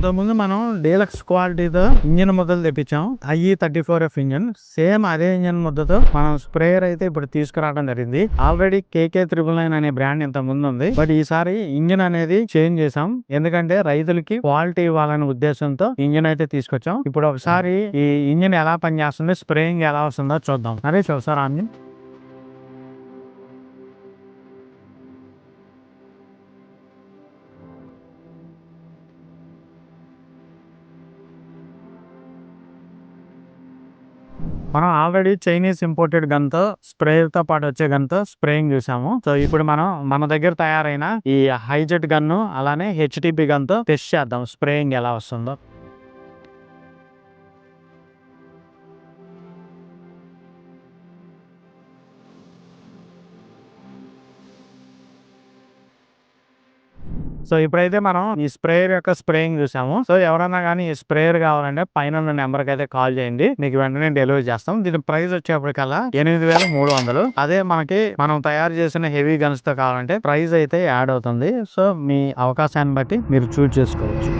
ఇంతకుముందు మనం డీలక్స్ క్వాలిటీతో ఇంజిన్ ముద్దలు తెప్పించాం. IE e thirty four F engine. Same అదే ఇంజిన్ ముద్దతో మనం స్ప్రేయర్ అయితే ఇప్పుడు తీసుకురావడం జరిగింది. ఆల్రెడీ కేకే త్రిబుల్ నైన్ అనే బ్రాండ్ ఇంత ముందు ఉంది. బట్ ఈసారి ఇంజిన్ అనేది చేంజ్ చేసాం ఎందుకంటే రైతులకి క్వాలిటీ ఇవ్వాలనే ఉద్దేశంతో ఇంజిన్ అయితే తీసుకొచ్చాం. ఇప్పుడు ఒకసారి ఈ ఇంజిన్ ఎలా పనిచేస్తుంది స్ప్రేయింగ్ ఎలా వస్తుందో చూద్దాం. అదే చూసారా ఇంజిన్ మనం ఆల్రెడీ చైనీస్ ఇంపోర్టెడ్ గన్తో తో పాటు వచ్చే గన్తో స్ప్రేయింగ్ చూసాము సో ఇప్పుడు మనం మన దగ్గర తయారైన ఈ హైజెట్ గన్ను అలానే హెచ్డిపి గన్తో టెస్ట్ చేద్దాం స్ప్రేయింగ్ ఎలా వస్తుందో. సో ఇప్పుడైతే మనం ఈ స్ప్రేయర్ యొక్క స్ప్రేయింగ్ చూసాము. సో ఎవరన్నా కానీ ఈ స్ప్రేయర్ కావాలంటే పైన ఉన్న నెంబర్కి అయితే కాల్ చేయండి. మీకు వెంటనే డెలివరీ చేస్తాం. దీని ప్రైస్ వచ్చేప్పటికల్లా ఎనిమిది వేల మూడు వందలు. అదే మనకి మనం తయారు చేసిన హెవీ గన్స్తో కావాలంటే ప్రైస్ అయితే యాడ్ అవుతుంది. సో మీ అవకాశాన్ని బట్టి మీరు చూస్ చేసుకోవచ్చు.